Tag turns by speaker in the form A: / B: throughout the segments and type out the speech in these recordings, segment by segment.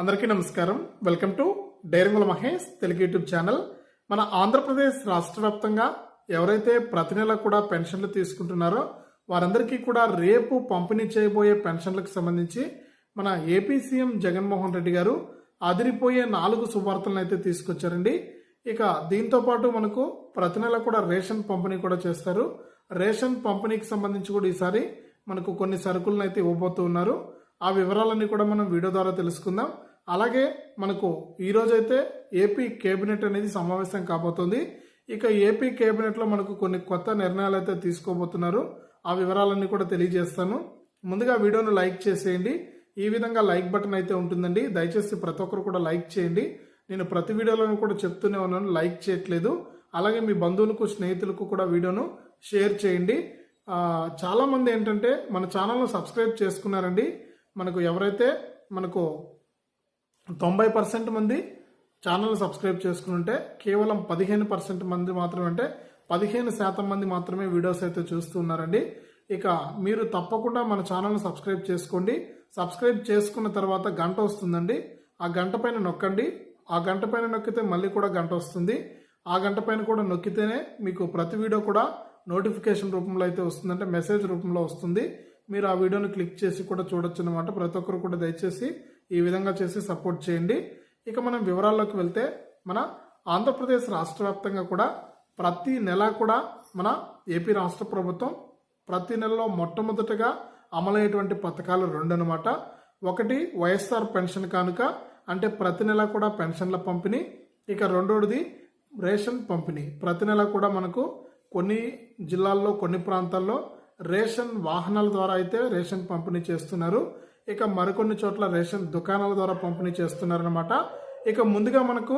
A: అందరికీ నమస్కారం. Welcome to Dairingula Mahesh Telugu YouTube channel. మన ఆంధ్రప్రదేశ్ రాష్ట్ర వ్యాప్తంగా ఎవరైతే ప్రతి నెల కూడా పెన్షన్లు తీసుకుంటున్నారో వారందరికీ కూడా రేపు పంపిణీ చేయబోయే పెన్షన్లకు సంబంధించి మన ఏపీ సీఎం జగన్మోహన్ రెడ్డి గారు అదిరిపోయే నాలుగు శుభార్తలను అయితే తీసుకొచ్చారండి. ఇక దీంతో పాటు మనకు ప్రతి నెల కూడా రేషన్ పంపిణీ కూడా చేస్తారు. రేషన్ పంపిణీకి సంబంధించి కూడా ఈసారి మనకు కొన్ని సరుకులను అయితే ఇవ్వబోతూ ఉన్నారు. ఆ వివరాలన్నీ కూడా మనం వీడియో ద్వారా తెలుసుకుందాం. అలాగే మనకు ఈరోజైతే ఏపీ కేబినెట్ అనేది సమావేశం కాబోతుంది. ఇక ఏపీ కేబినెట్లో మనకు కొన్ని కొత్త నిర్ణయాలు అయితే తీసుకోబోతున్నారు. ఆ వివరాలన్నీ కూడా తెలియజేస్తాను. ముందుగా వీడియోను లైక్ చేసేయండి. ఈ విధంగా లైక్ బటన్ అయితే ఉంటుందండి. దయచేసి ప్రతి ఒక్కరు కూడా లైక్ చేయండి. నేను ప్రతి వీడియోలను కూడా చెప్తూనే ఉన్నాను. లైక్ చేయట్లేదు. అలాగే మీ బంధువులకు స్నేహితులకు కూడా వీడియోను షేర్ చేయండి. చాలామంది ఏంటంటే మన ఛానల్ను సబ్స్క్రైబ్ చేసుకున్నారండి. మనకు ఎవరైతే మనకు తొంభై పర్సెంట్ మంది ఛానల్ సబ్స్క్రైబ్ చేసుకుంటే కేవలం పదిహేను పర్సెంట్ మంది మాత్రమే అంటే పదిహేను శాతం మంది మాత్రమే వీడియోస్ అయితే చూస్తున్నారండి ఇక మీరు తప్పకుండా మన ఛానల్ని సబ్స్క్రైబ్ చేసుకోండి. సబ్స్క్రైబ్ చేసుకున్న తర్వాత గంట వస్తుందండి. ఆ గంట పైన నొక్కండి. ఆ గంట పైన నొక్కితే మళ్ళీ కూడా గంట వస్తుంది. ఆ గంట పైన కూడా నొక్కితేనే మీకు ప్రతి వీడియో కూడా నోటిఫికేషన్ రూపంలో అయితే వస్తుందంటే మెసేజ్ రూపంలో వస్తుంది. మీరు ఆ వీడియోని క్లిక్ చేసి కూడా చూడొచ్చు అనమాట ప్రతి ఒక్కరు కూడా దయచేసి ఈ విధంగా చేసి సపోర్ట్ చేయండి. ఇక మనం వివరాల్లోకి వెళ్తే మన ఆంధ్రప్రదేశ్ రాష్ట్ర వ్యాప్తంగా కూడా ప్రతి నెల కూడా మన ఏపీ రాష్ట్ర ప్రభుత్వం ప్రతి నెలలో మొట్టమొదటగా అమలయ్యేటువంటి పథకాలు రెండు అనమాట ఒకటి వైఎస్ఆర్ పెన్షన్ కానుక అంటే ప్రతి నెల కూడా పెన్షన్ల పంపిణీ. ఇక రెండోది రేషన్ పంపిణీ. ప్రతి నెల కూడా మనకు కొన్ని జిల్లాల్లో కొన్ని ప్రాంతాల్లో రేషన్ వాహనాల ద్వారా అయితే రేషన్ పంపిణీ చేస్తున్నారు. ఇక మరికొన్ని చోట్ల రేషన్ దుకాణాల ద్వారా పంపిణీ చేస్తున్నారనమాట ఇక ముందుగా మనకు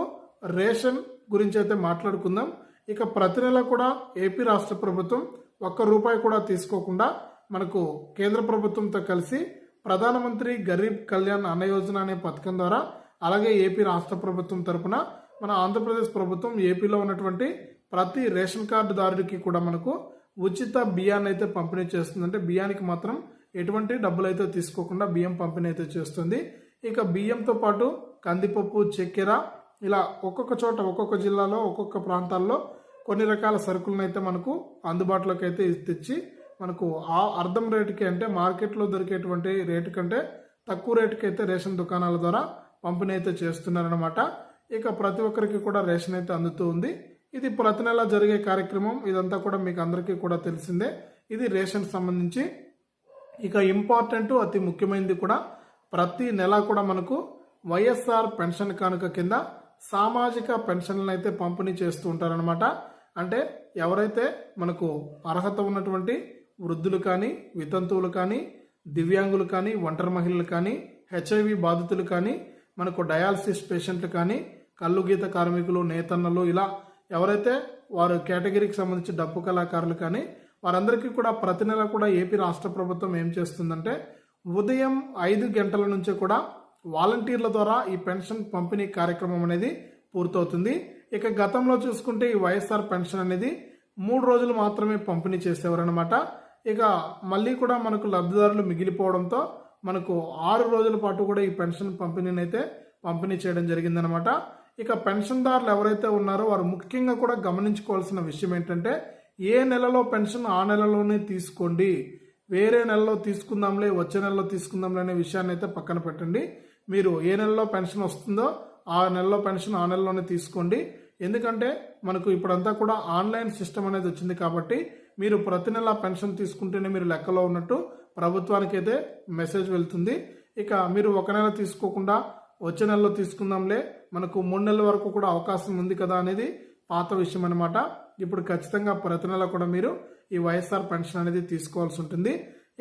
A: రేషన్ గురించి అయితే మాట్లాడుకుందాం. ఇక ప్రతి నెల కూడా ఏపీ రాష్ట్ర ప్రభుత్వం ఒక్క రూపాయి కూడా తీసుకోకుండా మనకు కేంద్ర ప్రభుత్వంతో కలిసి ప్రధానమంత్రి గరీబ్ కళ్యాణ్ అన్న యోజన అనే పథకం ద్వారా అలాగే ఏపీ రాష్ట్ర ప్రభుత్వం తరపున మన ఆంధ్రప్రదేశ్ ప్రభుత్వం ఏపీలో ఉన్నటువంటి ప్రతి రేషన్ కార్డుదారుడికి కూడా మనకు ఉచిత బియ్యాన్ని అయితే పంపిణీ చేస్తుందంటే బియ్యానికి మాత్రం ఎటువంటి డబ్బులు అయితే తీసుకోకుండా బియ్యం పంపిణీ అయితే చేస్తుంది. ఇక బియ్యంతో పాటు కందిపప్పు చక్కెర ఇలా ఒక్కొక్క చోట ఒక్కొక్క జిల్లాలో ఒక్కొక్క ప్రాంతాల్లో కొన్ని రకాల సరుకులను అయితే మనకు అందుబాటులోకి అయితే తెచ్చి మనకు ఆ అర్థం రేటుకి అంటే మార్కెట్లో దొరికేటువంటి రేటు కంటే తక్కువ రేటుకి అయితే రేషన్ దుకాణాల ద్వారా పంపిణీ అయితే చేస్తున్నారనమాట ఇక ప్రతి ఒక్కరికి కూడా రేషన్ అయితే అందుతూ ఉంది. ఇది ప్రతి నెల జరిగే కార్యక్రమం. ఇదంతా కూడా మీకు అందరికీ కూడా తెలిసిందే. ఇది రేషన్ సంబంధించి ఇక ఇంపార్టెంట్ అతి ముఖ్యమైనది కూడా ప్రతి నెల కూడా మనకు వైఎస్ఆర్ పెన్షన్ కానుక కింద సామాజిక పెన్షన్లను అయితే పంపిణీ చేస్తూ ఉంటారనమాట అంటే ఎవరైతే మనకు అర్హత ఉన్నటువంటి వృద్ధులు కానీ వితంతువులు కానీ దివ్యాంగులు కానీ ఒంటరి మహిళలు కానీ హెచ్ఐవి బాధితులు కానీ మనకు డయాలసిస్ పేషెంట్లు కానీ కళ్ళు గీత కార్మికులు నేతన్నలు ఇలా ఎవరైతే వారు కేటగిరీకి సంబంధించి డప్పు కళాకారులు కానీ వారందరికీ కూడా ప్రతి నెల కూడా ఏపీ రాష్ట్ర ప్రభుత్వం ఏం చేస్తుందంటే ఉదయం ఐదు గంటల నుంచి కూడా వాలంటీర్ల ద్వారా ఈ పెన్షన్ పంపిణీ కార్యక్రమం అనేది పూర్తవుతుంది. ఇక గతంలో చూసుకుంటే ఈ వైఎస్ఆర్ పెన్షన్ అనేది మూడు రోజులు మాత్రమే పంపిణీ చేసేవారనమాట ఇక మళ్ళీ కూడా మనకు లబ్ధిదారులు మిగిలిపోవడంతో మనకు ఆరు రోజుల పాటు కూడా ఈ పెన్షన్ పంపిణీని అయితే పంపిణీ చేయడం జరిగిందనమాట ఇక పెన్షన్దారులు ఎవరైతే ఉన్నారో వారు ముఖ్యంగా కూడా గమనించుకోవాల్సిన విషయం ఏంటంటే ఏ నెలలో పెన్షన్ ఆ నెలలోనే తీసుకోండి. వేరే నెలలో తీసుకుందాంలే వచ్చే నెలలో తీసుకుందాంలే అనే విషయాన్ని అయితే పక్కన పెట్టండి. మీరు ఏ నెలలో పెన్షన్ వస్తుందో ఆ నెలలో పెన్షన్ ఆ నెలలోనే తీసుకోండి. ఎందుకంటే మనకు ఇప్పుడంతా కూడా ఆన్లైన్ సిస్టమ్ అనేది వచ్చింది కాబట్టి మీరు ప్రతి నెల పెన్షన్ తీసుకుంటేనే మీరు లెక్కలో ఉన్నట్టు ప్రభుత్వానికి అయితే మెసేజ్ వెళ్తుంది. ఇక మీరు ఒక నెల తీసుకోకుండా వచ్చే నెలలో తీసుకుందాంలే మనకు మూడు నెలల వరకు కూడా అవకాశం ఉంది కదా అనేది పాత విషయం అనమాట ఇప్పుడు ఖచ్చితంగా ప్రతి నెల కూడా మీరు ఈ వైఎస్ఆర్ పెన్షన్ అనేది తీసుకోవాల్సి ఉంటుంది.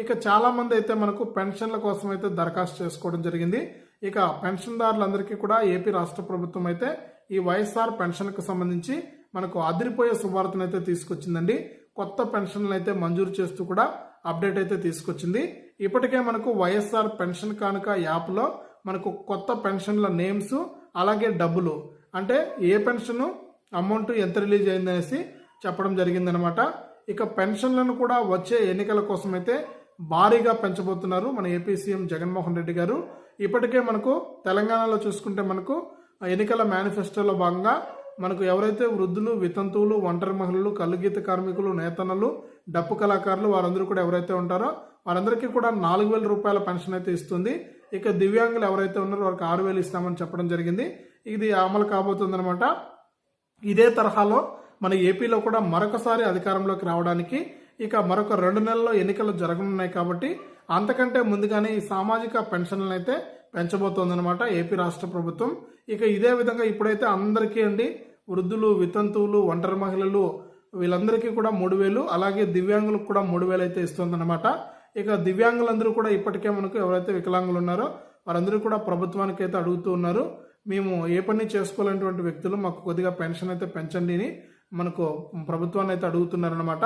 A: ఇక చాలా మంది అయితే మనకు పెన్షన్ల కోసం అయితే దరఖాస్తు చేసుకోవడం జరిగింది. ఇక పెన్షన్దారులందరికీ కూడా ఏపీ రాష్ట్ర ప్రభుత్వం అయితే ఈ వైఎస్ఆర్ పెన్షన్కు సంబంధించి మనకు అదిరిపోయే శుభార్తను అయితే తీసుకొచ్చిందండి. కొత్త పెన్షన్లు అయితే మంజూరు చేస్తూ కూడా అప్డేట్ అయితే తీసుకొచ్చింది. ఇప్పటికే మనకు వైఎస్ఆర్ పెన్షన్ కానుక యాప్లో మనకు కొత్త పెన్షన్ల నేమ్స్ అలాగే డబ్బులు అంటే ఏ పెన్షను అమౌంట్ ఎంత రిలీజ్ అయిందనేసి చెప్పడం జరిగిందనమాట ఇక పెన్షన్లను కూడా వచ్చే ఎన్నికల కోసం అయితే భారీగా పెంచబోతున్నారు మన ఏపీ సీఎం జగన్మోహన్ రెడ్డి గారు. ఇప్పటికే మనకు తెలంగాణలో చూసుకుంటే మనకు ఎన్నికల మేనిఫెస్టోలో భాగంగా మనకు ఎవరైతే వృద్ధులు వితంతువులు ఒంటరి మహిళలు కల్లుగీత కార్మికులు నేతనలు డప్పు కళాకారులు వారందరూ కూడా ఎవరైతే ఉంటారో వారందరికీ కూడా నాలుగు వేల రూపాయల పెన్షన్ అయితే ఇస్తుంది. ఇక దివ్యాంగులు ఎవరైతే ఉన్నారో వారికి ఆరు వేలు ఇస్తామని చెప్పడం జరిగింది. ఇది అమలు కాబోతుందన్నమాట. ఇదే తరహాలో మన ఏపీలో కూడా మరొకసారి అధికారంలోకి రావడానికి ఇక మరొక రెండు నెలల్లో ఎన్నికలు జరగనున్నాయి కాబట్టి అంతకంటే ముందుగానే ఈ సామాజిక పెన్షన్లను అయితే పెంచబోతోందనమాట ఏపీ రాష్ట్ర ప్రభుత్వం. ఇక ఇదే విధంగా ఇప్పుడైతే అందరికీ అండి వృద్ధులు వితంతువులు ఒంటరి మహిళలు వీళ్ళందరికీ కూడా మూడు వేలు అలాగే దివ్యాంగులకు కూడా మూడు వేలు అయితే ఇస్తుందన్నమాట. ఇక దివ్యాంగులందరూ కూడా ఇప్పటికే మనకు ఎవరైతే వికలాంగులు ఉన్నారో వారందరూ కూడా ప్రభుత్వానికి అయితే అడుగుతూ ఉన్నారు. మేము ఏ పని చేసుకోలేనటువంటి వ్యక్తులు మాకు కొద్దిగా పెన్షన్ అయితే పెంచండి అని మనకు ప్రభుత్వాన్ని అయితే అడుగుతున్నారనమాట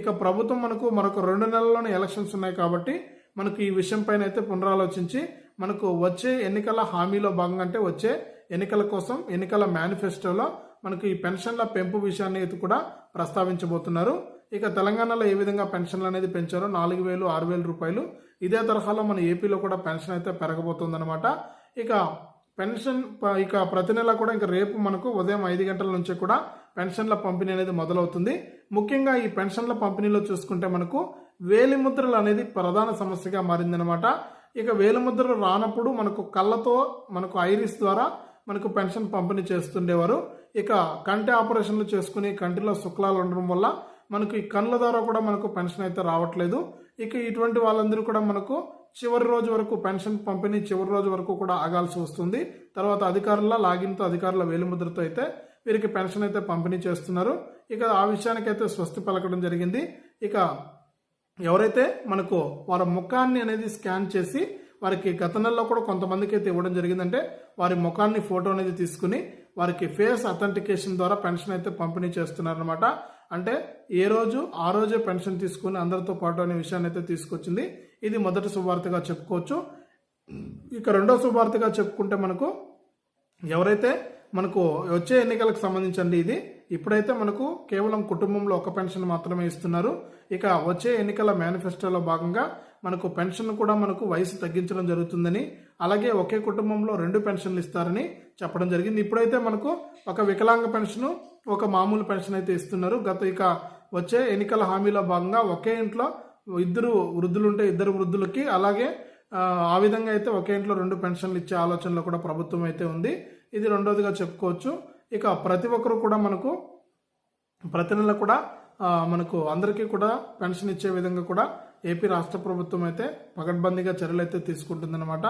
A: ఇక ప్రభుత్వం మనకు మరొక రెండు నెలల్లోనే ఎలక్షన్స్ ఉన్నాయి కాబట్టి మనకు ఈ విషయం పైన అయితే పునరాలోచించి మనకు వచ్చే ఎన్నికల హామీలో భాగంగా అంటే వచ్చే ఎన్నికల కోసం ఎన్నికల మేనిఫెస్టోలో మనకు ఈ పెన్షన్ల పెంపు విషయాన్ని అయితే కూడా ప్రస్తావించబోతున్నారు. ఇక తెలంగాణలో ఏ విధంగా పెన్షన్లు అనేది పెంచారో నాలుగు వేలు ఆరు వేల రూపాయలు ఇదే తరహాలో మన ఏపీలో కూడా పెన్షన్ అయితే పెరగబోతుందన్నమాట. ఇక పెన్షన్ ఇక ప్రతి నెల కూడా ఇంకా రేపు మనకు ఉదయం ఐదు గంటల నుంచి కూడా పెన్షన్ల పంపిణీ అనేది మొదలవుతుంది. ముఖ్యంగా ఈ పెన్షన్ల పంపిణీలో చూసుకుంటే మనకు వేలిముద్రలు అనేది ప్రధాన సమస్యగా మారిందనమాట ఇక వేలిముద్రలు రానప్పుడు మనకు కళ్ళతో మనకు ఐరిస్ ద్వారా మనకు పెన్షన్ పంపిణీ చేస్తుండేవారు. ఇక కంటి ఆపరేషన్లు చేసుకుని కంటిలో శుక్లాలు ఉండడం వల్ల మనకు ఈ కళ్ళ ద్వారా కూడా మనకు పెన్షన్ అయితే రావట్లేదు. ఇక ఇటువంటి వాళ్ళందరూ కూడా మనకు చివరి రోజు వరకు పెన్షన్ పంపిణీ చివరి రోజు వరకు కూడా ఆగాల్సి వస్తుంది. తర్వాత అధికారుల లాగిన్తో అధికారుల వేలిముద్రతో అయితే వీరికి పెన్షన్ అయితే పంపిణీ చేస్తున్నారు. ఇక ఆ విషయానికైతే స్వస్తి పలకడం జరిగింది. ఇక ఎవరైతే మనకు వారి ముఖాన్ని అనేది స్కాన్ చేసి వారికి గత నెలలో కూడా కొంతమందికి అయితే ఇవ్వడం జరిగిందంటే వారి ముఖాన్ని ఫోటో అనేది తీసుకుని వారికి ఫేస్ అథెంటికేషన్ ద్వారా పెన్షన్ అయితే పంపిణీ చేస్తున్నారనమాట అంటే ఏ రోజు ఆ రోజే పెన్షన్ తీసుకుని అందరితో పాటు అనే విషయాన్ని అయితే తీసుకొచ్చింది. ఇది మొదటి శుభార్తగా చెప్పుకోవచ్చు. ఇక రెండో శుభార్తగా చెప్పుకుంటే మనకు ఎవరైతే మనకు వచ్చే ఎన్నికలకు సంబంధించండి ఇది ఇప్పుడైతే మనకు కేవలం కుటుంబంలో ఒక పెన్షన్ మాత్రమే ఇస్తున్నారు. ఇక వచ్చే ఎన్నికల మేనిఫెస్టోలో భాగంగా మనకు పెన్షన్ కూడా మనకు వయసు తగ్గించడం జరుగుతుందని అలాగే ఒకే కుటుంబంలో రెండు పెన్షన్లు ఇస్తారని చెప్పడం జరిగింది. ఇప్పుడైతే మనకు ఒక వికలాంగ పెన్షన్ ఒక మామూలు పెన్షన్ అయితే ఇస్తున్నారు. గత ఇక వచ్చే ఎన్నికల హామీలో భాగంగా ఒకే ఇంట్లో ఇద్దరు వృద్ధులు ఉంటే ఇద్దరు వృద్ధులకి అలాగే ఆ, విధంగా అయితే ఒకే ఇంట్లో రెండు పెన్షన్లు ఇచ్చే ఆలోచనలో కూడా ప్రభుత్వం అయితే ఉంది. ఇది రెండోదిగా చెప్పుకోవచ్చు. ఇక ప్రతి ఒక్కరు కూడా మనకు ప్రతి నెల కూడా మనకు అందరికీ కూడా పెన్షన్ ఇచ్చే విధంగా కూడా ఏపీ రాష్ట్ర ప్రభుత్వం అయితే పకడ్బందీగా చర్యలు అయితే తీసుకుంటుందన్నమాట.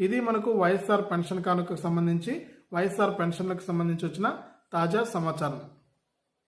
A: ఇది మనకు వైఎస్ఆర్ పెన్షన్ కానుకకు సంబంధించి వైఎస్ఆర్ పెన్షన్లకు సంబంధించి వచ్చిన తాజా సమాచారం.